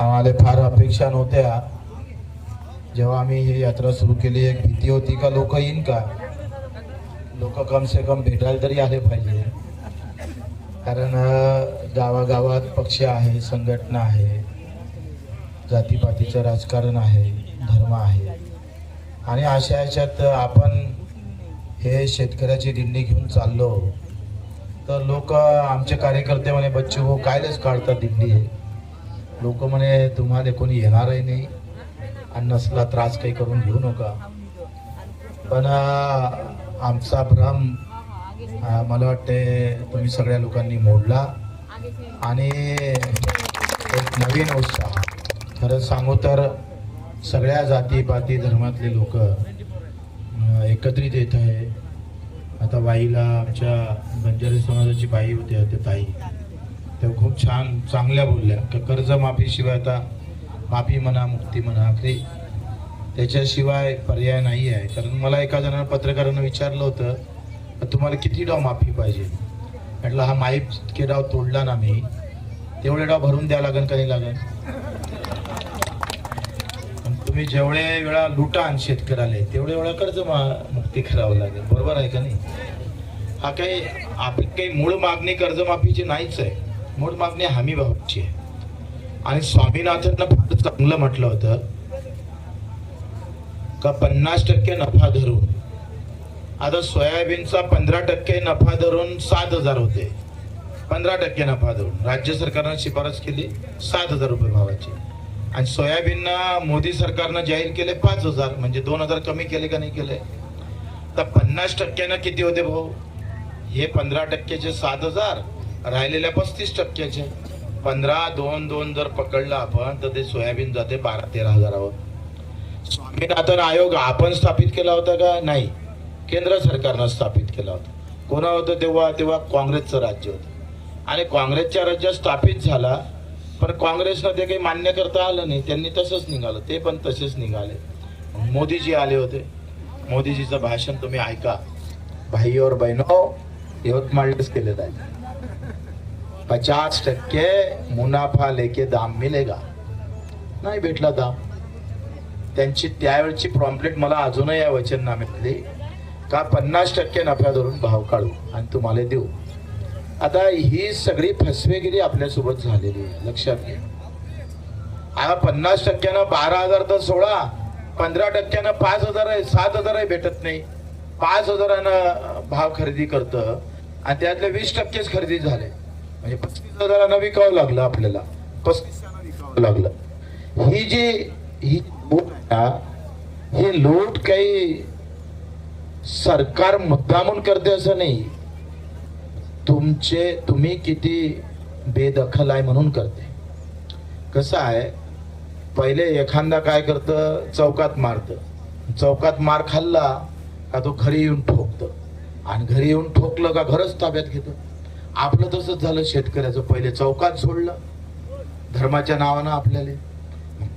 आम्हाला फार अपेक्षा नव्हत्या. जेव्हा आम्ही ही यात्रा सुरू केली एक भीती होती का लोक येईन का? लोक कम से कम भेटायला तरी आले पाहिजे. कारण गावागावात पक्ष आहे संघटना आहे जातीपातीचं राजकारण आहे धर्म आहे. आणि अशा याच्यात आपण हे शेतकऱ्याची दिंडी घेऊन चाललो. तर लोक आमचे कार्यकर्ते म्हणे बच्चू हो कायलेच काढतात दिंडी लोक म्हणे तुम्हाला कोणी येणारही नाही आणि नसला त्रास काही करून घेऊ नका. पण आमचा भ्रम मला वाटते तुम्ही सगळ्या लोकांनी मोडला आणि एक नवीन उत्साह. खरं सांगू तर सगळ्या जाती पाती धर्मातले लोक एकत्रित येत आहे. आता बाईला आमच्या बंजारी समाजाची बाई होत्या त्या ताई. त्या खूप छान चांगल्या बोलल्या. का कर्जमाफीशिवाय आता माफी म्हणा मुक्ती म्हणा ते त्याच्याशिवाय पर्याय नाही आहे. कारण मला एका जणांना पत्रकारानं विचारलं होतं तुम्हाला किती डाव माफी पाहिजे? म्हटलं हा माईप के डाव तोडला ना मी तेवढे डाव भरून द्या लागेल का नाही लागेल पण तुम्ही जेवढे वेळा लुटान शेतकऱ्याला तेवढे वेळा कर्ज मा- मुक्ती करावं लागेल. बरोबर आहे का नाही? हा काही आपली काही मूळ मागणी कर्जमाफीची नाहीच आहे. मागणी हमी भावाची आहे. आणि स्वामीनाथन फार चांगलं म्हटलं होतं का पन्नास टक्के नफा धरून आता सोयाबीनचा पंधरा टक्के नफा धरून सात हजार होते. पंधरा टक्के नफा धरून. राज्य सरकारनं शिफारस केली सात हजार रुपये भावाची. आणि सोयाबीनना मोदी सरकारनं जाहीर केले पाच हजार म्हणजे दोन हजार कमी केले का नाही केले? तर पन्नास टक्क्यानं किती होते भाऊ? हे पंधरा टक्क्याचे सात हजार. राहिलेल्या पस्तीस टक्क्याचे. पंधरा दोन दोन जर पकडलं आपण तर ते सोयाबीन जाते बारा तेरा हजारावर. स्वामीनाथन आयोग आपण स्थापित केला होता का? नाही. केंद्र सरकारनं स्थापित केला होता. कोणा होतं तेव्हा? तेव्हा काँग्रेसचं राज्य होतं. आणि काँग्रेसच्या राज्यात स्थापित झाला पण काँग्रेसनं ते काही मान्य करता आलं नाही. त्यांनी तसंच निघालं. ते पण तसेच निघाले. मोदीजी आले होते. मोदीजीचं भाषण तुम्ही ऐका. भाई और बहिणो यवतमाळच केलेलं आहे पचास टक्के मुनाफा लेके दाम मिलेगा. नाही भेटला दाम. त्यांची त्यावेळची प्रॉम्प्लेट मला अजूनही या वचननाम्यातली का पन्नास टक्के नफ्या धरून भाव काढू आणि तुम्हाला देऊ? आता ही सगळी फसवेगिरी आपल्यासोबत झालेली आहे. लक्षात घ्या. आता पन्नास टक्क्यानं बारा हजार तर सोळा पंधरा टक्क्यानं पाच हजार आहे सात हजारही भेटत नाही. पाच हजारानं भाव खरेदी करतं आणि त्यातले वीस टक्केच खरेदी झाले. म्हणजे पस्तीस हजारानं विकावं लागलं आपल्याला. पस्तीस विकावं लागलं. ही जी ही लूट आहे ही लूट काही सरकार मुद्दामून करते असं नाही. तुमचे तुम्ही किती बेदखल आहे म्हणून करते. कसं आहे पहिले एखादा काय करतं चौकात मारतं. चौकात मार खाल्ला का तो घरी येऊन ठोकतं. आणि घरी येऊन ठोकलं का घरच ताब्यात घेतं. आपलं तसंच झालं. शेतकऱ्याचं पहिले चौकात सोडलं. धर्माच्या नावानं आपल्याला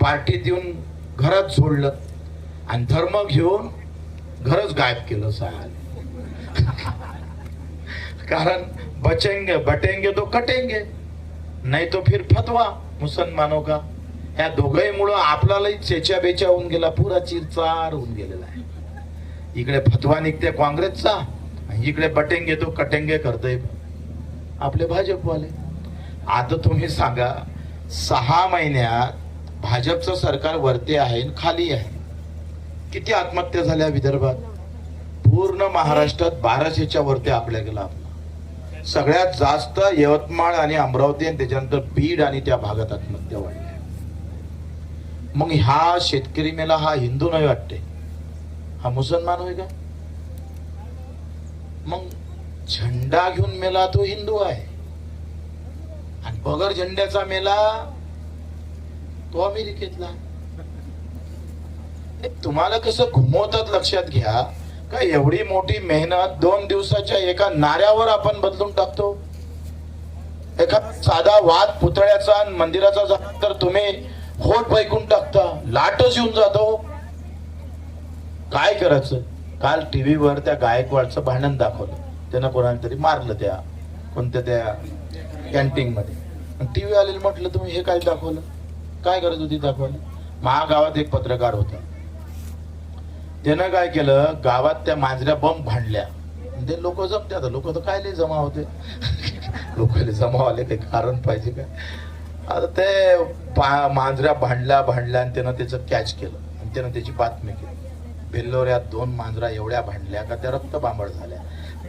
पार्टीत येऊन घरात सोडलं. आणि धर्म घेऊन घरच गायब केलं साहेब. कारण बचेंगे बटेंगे तो कटेंगे. नाही तो फिर फतवा मुसलमानो का. ह्या दोघही मुळे आपल्यालाही चेच्या बेच्या होऊन गेला. पुरा चिरचार होऊन गेलेला आहे. इकडे फतवा निघते काँग्रेसचा आणि इकडे बटेंगे तो कटेंगे करतय. आपले भाजपवाले. आता तुम्ही सांगा सहा महिन्यात भाजपचं सरकार वरती आहे आणि खाली आहे. किती आत्महत्या झाल्या विदर्भात? पूर्ण महाराष्ट्रात बाराशेच्या वरती आपल्या गेला आपला. सगळ्यात जास्त यवतमाळ आणि अमरावती आणि त्याच्यानंतर बीड आणि त्या भागात आत्महत्या वाढल्या. मग हा शेतकरी मेला हा हिंदू नाही वाटते. हा मुसलमान होय का? मग झेंडा घेऊन मेला तो हिंदू आहे. आणि बगर झेंड्याचा मेला तो अमेरिकेतला. तुम्हाला कसं घुमवतात लक्षात घ्या का एवढी मोठी मेहनत दोन दिवसाच्या एका नाऱ्यावर आपण बदलून टाकतो? एका साधा वाद पुतळ्याचा आणि मंदिराचा झाला तर तुम्ही होट पैकून टाकता लाटच येऊन जातो. काय करायचं? काल टीव्हीवर त्या गायकवाडचं भांडण दाखवलं. त्यानं कोणाला तरी मारलं त्या कोणत्या त्या कॅन्टीनमध्ये टी व्ही आलेलं म्हटलं तुम्ही हे काय दाखवलं? काय गरज होती दाखवायला? महागावात एक पत्रकार होता. त्यानं काय केलं? गावात त्या मांजऱ्या बंब भांडल्या. ते लोक जमते आता. लोक तर काय लय जमा होते? लोकांना जमा आले काही कारण पाहिजे काय आता ते पा- मांजऱ्या भांडल्या भांडल्या आणि त्यानं त्याचं कॅच केलं. आणि त्यानं त्याची बातमी केली. बेल्लोऱ्यात दोन मांजरा एवढ्या भांडल्या का त्या रक्त बांबळ झाल्या.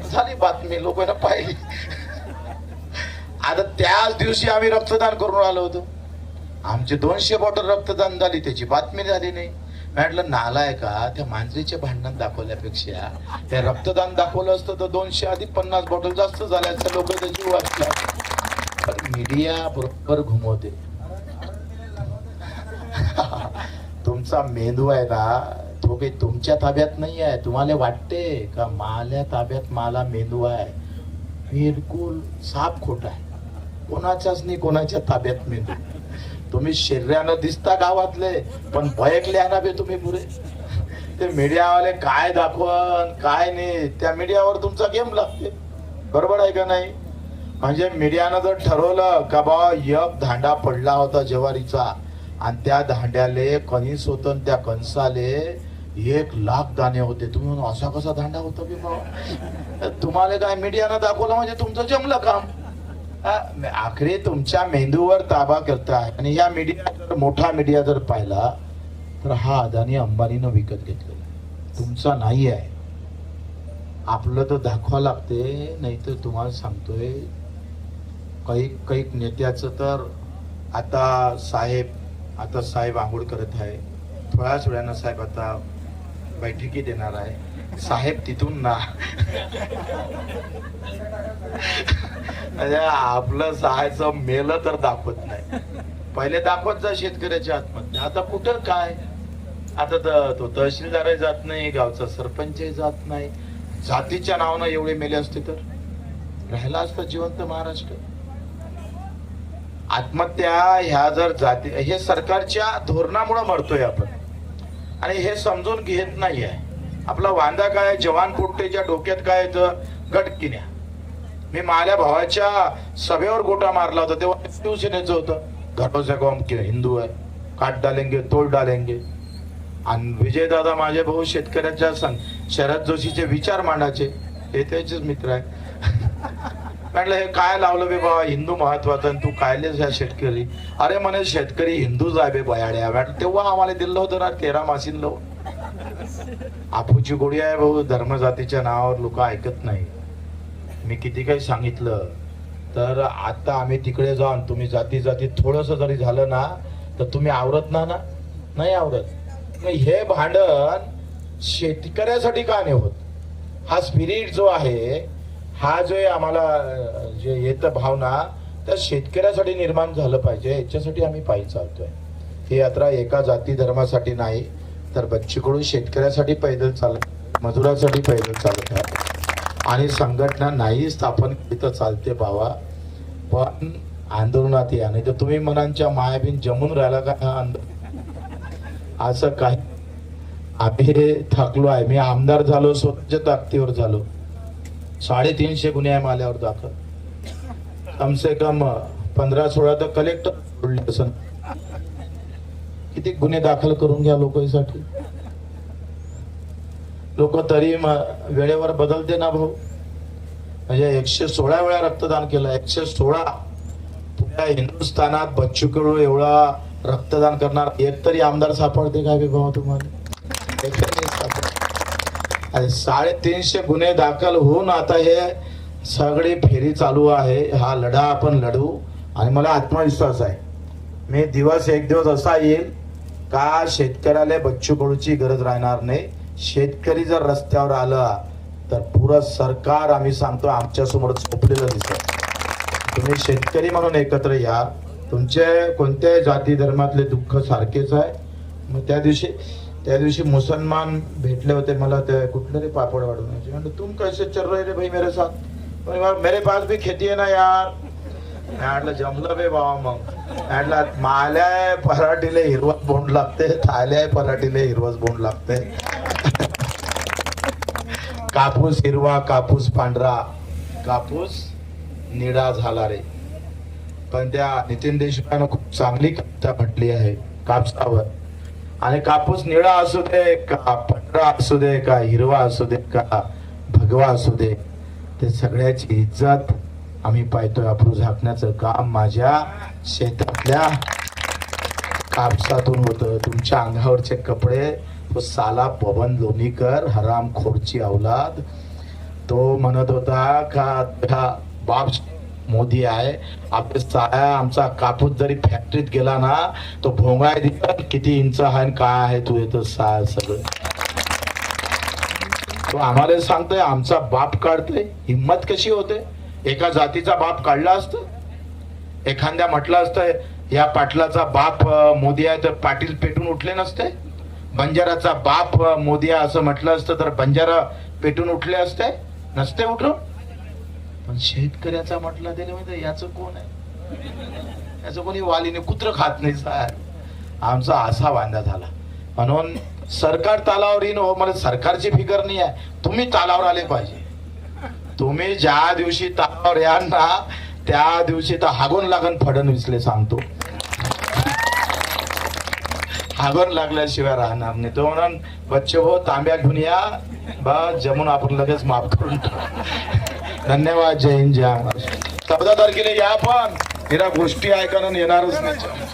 झाली बातमी लोकांना पाहिली. आता त्याच दिवशी आम्ही रक्तदान करून आलो होतो. आमचे दोनशे बॉटल रक्तदान झाली त्याची बातमी झाली नाही. म्हटलं नालाय का त्या मांजरीचे भांडण दाखवल्यापेक्षा त्या रक्तदान दाखवलं असतं तर दोनशे अधिक पन्नास बॉटल जास्त झाल्या असत्या लोक त्याची वाचल्या पण मीडिया बरोबर घुमवते. तुमचा मेंदू आहे ना तो काही तुमच्या ताब्यात नाही आहे. तुम्हाला वाटते का माल्या ताब्यात मला मेंदू आहे? बिलकुल साप खोट आहे. कोणाच्याच नाही कोणाच्या ताब्यात मेंदू. तुम्ही शरीरानं दिसता गावातले पण भयकले ना बे तुम्ही पुरे. ते मीडियावाले काय दाखवन काय नाही त्या मीडियावर तुमचा गेम लागते. बरोबर आहे का नाही? म्हणजे मीडियानं जर ठरवलं का बाबा यप धांडा पडला होता जवारीचा आणि त्या धांड्याले कणीस होतं त्या कणसाले एक लाख दाणे होते. तुम्ही म्हणून असा कसा दांडा होता की बाबा तुम्हाला काय मीडियानं दाखवलं म्हणजे तुमचं जमलं काम? हा, आखरी तुमच्या मेंदूवर ताबा करताय. आणि या मीडिया जर मोठा मीडिया जर पाहिला तर हा अदानी अंबानीनं विकत घेतलेला तुमचा नाही आहे. आपलं तर दाखवा लागते नाही तर तुम्हाला सांगतोय काही काही नेत्याचं तर आता साहेब आता साहेब आंघोळ करत आहे. थोड्याच वेळानं साहेब आता बैठकी देणार आहे. साहेब तिथून ना. म्हणजे आपलं सहायचं मेलं तर दाखवत नाही. पहिले दाखवत जा शेतकऱ्याची आत्महत्या आता कुठं काय? आता तर तो तहसीलदारही जात नाही गावचा सरपंचही जात नाही. जातीच्या नावानं एवढे मेले असते तर? राहिला असतं जिवंत महाराष्ट्र. आत्महत्या ह्या जर जाती हे सरकारच्या धोरणामुळे मरतोय आपण. आणि हे समजून घेत नाही आहे आपला वांदा काय जवान पोट्टेच्या डोक्यात काय येतं? गटकिन्या मी माझ्या भावाच्या सभेवर गोटा मारला होता तेव्हा शिवसेनेचं होतं. घटोसे कॉम हिंदू आहे काट डालेंगे तोड डालेंगे. आणि विजयदादा माझे भाऊ शेतकऱ्याच्या संग शरद जोशीचे विचार मांडायचे. हे त्याचेच मित्र आहे म्हटलं हे काय लावलं बे बाबा? हिंदू महत्वाचं आणि तू कायलेच ह्या शेतकरी. अरे म्हणे शेतकरी हिंदूच आहे बे बयाड्या म्हटलं तेव्हा आम्हाला दिलं होतं ना तेरा मासीन. आपूची गोडी आहे भाऊ धर्मजातीच्या नावावर लोक ऐकत नाही. मी किती काही सांगितलं. तर आता आम्ही तिकडे जाऊन तुम्ही जाती जाती थोडस जरी झालं ना तर तुम्ही आवरत ना ना? नाही आवरत. हे भांडण शेतकऱ्यासाठी का नाही होत? हा स्पिरिट जो आहे हा जे आम्हाला जे येतं भावना त्या शेतकऱ्यासाठी निर्माण झालं पाहिजे याच्यासाठी आम्ही पायी चालतोय. ही यात्रा एका जाती धर्मासाठी नाही तर बच्चीकडून शेतकऱ्यासाठी पैदल चालत मजुरासाठी पैदल चालत आहे. आणि संघटना नाही स्थापन तिथं चालते बाबा. पण आंदोलनात या नाही तर तुम्ही मनांच्या मायाबीन जमून राहिला का आंदोलन असं काही आम्ही थकलो आहे. मी आमदार झालो स्वतःच्या ताकदीवर झालो. साडेतीनशे गुन्हे आहे माल्यावर दाखल. कमसे कम पंधरा सोळा तर कलेक्टर सोडले असं. किती गुन्हे दाखल करून घ्या लोकांसाठी लोक तरी वेळेवर बदलते ना भाऊ. म्हणजे एकशे सोळा वेळा रक्तदान केलं एकशे सोळा. पुऱ्या हिंदुस्थानात बच्चू कडू एवढा रक्तदान करणार एक तरी आमदार सापडते काय विभाव तुम्हाला? आणि साडेतीनशे गुन्हे दाखल होऊन आता हे सगळी फेरी चालू आहे. हा लढा आपण लढू. आणि मला आत्मविश्वास आहे. मी दिवस एक दिवस असा येईल का शेतकऱ्याला बच्चू कडूची गरज राहणार नाही. शेतकरी जर रस्त्यावर आला तर पुरं सरकार आम्ही सांगतो आमच्यासमोर झोपलेलं दिसत तुम्ही शेतकरी म्हणून एकत्र या. तुमचे कोणत्याही जाती धर्मातले दुःख सारखेच आहे. मग त्या दिवशी त्या दिवशी मुसलमान भेटले होते मला ते कुठले रे पापड वाढून म्हणजे तुम कैसे चल रहे रे भाई मेरे साथ? मेरे पास भी खेती आहे ना यार. म्हटलं जमलं बे बाबा मग. म्हटलं माल्या पराठीले हिरवत बोंड लागते थाल्या पराठीले हिरवत बोंड लागते. कापूस हिरवा कापूस पांढरा. कापूस निळा झाला रे. पण त्या नितीन देशमुखानं खूप चांगली कविता म्हटली आहे कापसावर. आणि कापूस निळा असू दे का पांढरा असू दे का हिरवा असू दे का भगवा असू दे ते सगळ्याची इज्जत आम्ही पाहतोय अप्रू झाकण्याचं काम माझ्या शेतातल्या कापसातून होतं. तुमच्या अंगावरचे कपडे तो साला पवन लोणीकर हराम खोरची औलाद. तो म्हणत होता का बाप मोदी आहे. आपले साया आमचा कापूस जरी फॅक्टरीत गेला ना तो भोंगाय दिसत किती इंच आहे आणि काय आहे तू येतो साया सगळं. तो आम्हाला सांगतोय आमचा बाप काढतोय. हिंमत कशी होते? एका जातीचा बाप काढला असतं. एखाद्या म्हटलं असतं या पाटलाचा बाप मोदी आहे तर पाटील पेटून उठले नसते. बंजाराचा बाप मोदी आहे असं म्हटलं असतं तर बंजारा पेटून उठले असते. नसते उठून. पण शेतकऱ्याचा म्हटलं त्याने माहिती याचं कोण आहे? याचं कोणी वालीने कुत्र खात नाही साहेब. आमचा असा वांदा झाला. म्हणून सरकार तालावर येईन हो मला सरकारची फिकर नाही आहे. तुम्ही तालावर आले पाहिजे. तुम्ही ज्या दिवशी तालावर याल ना त्या दिवशी तर हागून लागन फडणवीसले सांगतो. हागून लागल्याशिवाय राहणार नाही. तो म्हणून बच्चे हो तांब्या घेऊन या. बस जमून आपण लगेच माफ करून धन्यवाद जय हिंद जय महाराष्ट्र. चौदा तारखेला या पण. हिरा गोष्टी ऐकायला येणारच नाही.